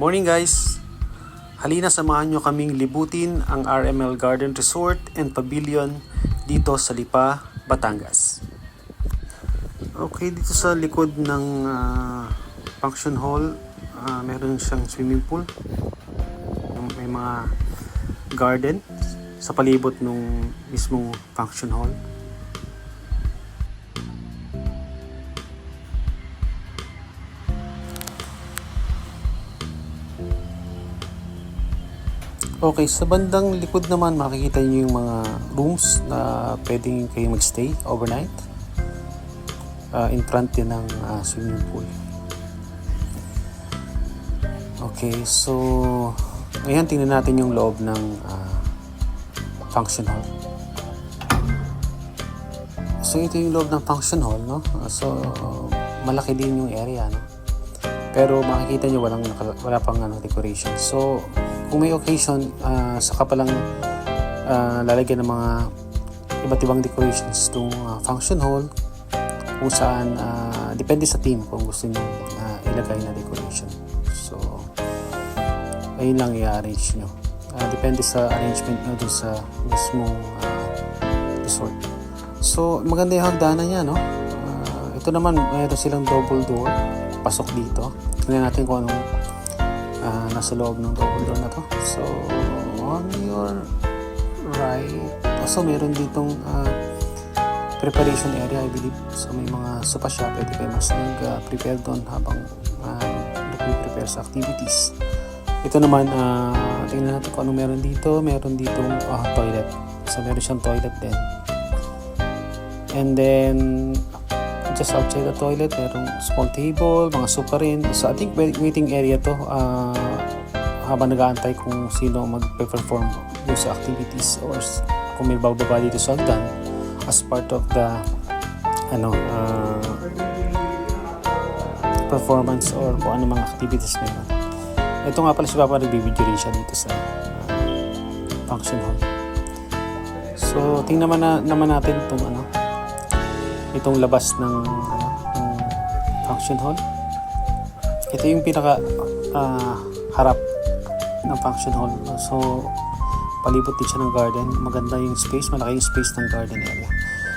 Morning guys! Halina samahan nyo kaming libutin ang RML Garden Resort and Pavilion dito sa Lipa, Batangas. Okay, dito sa likod ng ah, function hall, ah, meron siyang swimming pool. May mga garden sa palibot nung mismong function hall. Okay, sa bandang likod naman makikita niyo yung mga rooms na pwedeng kayo magstay overnight. Ah, in front din ng ah, swimming pool. Okay, so ngayon tingnan natin yung loob ng ah, function hall. So ito yung loob ng function hall, no? So malaki din yung area, no? Pero makikita nyo walang wala pang ano, decoration. So kung may occasion, ah, saka palang ah, lalagyan ng mga iba't ibang decorations itong ah, function hall kung saan ah, depende sa team kung gusto nyo ah, ilagay na decoration. So ayun lang i-arrange nyo. Ah, depende sa arrangement nyo dun sa mismong ah, resort. So maganda yung hagdanan niya, no? Ah, ito naman, mayroon silang double door pasok dito. Tingnan natin kung anong ah, nasa loob ng double door na to. So, on your right, so meron ditong ah, preparation area, I believe. So, may mga sopa shop, pwede kayo mas nag-prepare doon habang uh, nag-prepare sa activities. Ito naman, ah, tingnan natin kung ano meron dito. Meron ditong ah, toilet. So, meron siyang toilet din. And then, just outside the toilet, merong small table, mga sopa rin. So, I think wait- waiting area to ah, habang nag-aantay kung sino mag-perform dun sa activities or kung may bababa dito sa hagdan as part of the ano ah, performance or kung ano mga activities yun. Ito nga pala si Papa nagbibideo rin siya dito sa ah, function hall. So, tingnan naman, na, naman natin itong ano, itong labas ng, ano, ng function hall. Ito yung pinaka ah, harap ng function hall. So, palibot din siya ng garden. Maganda yung space, malaki yung space ng garden area.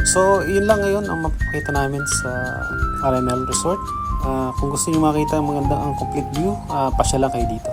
So, yun lang ngayon ang mapakita namin sa RML Resort. Ah, kung gusto niyo makita ang maganda ang complete view, uh, pasya lang kayo dito.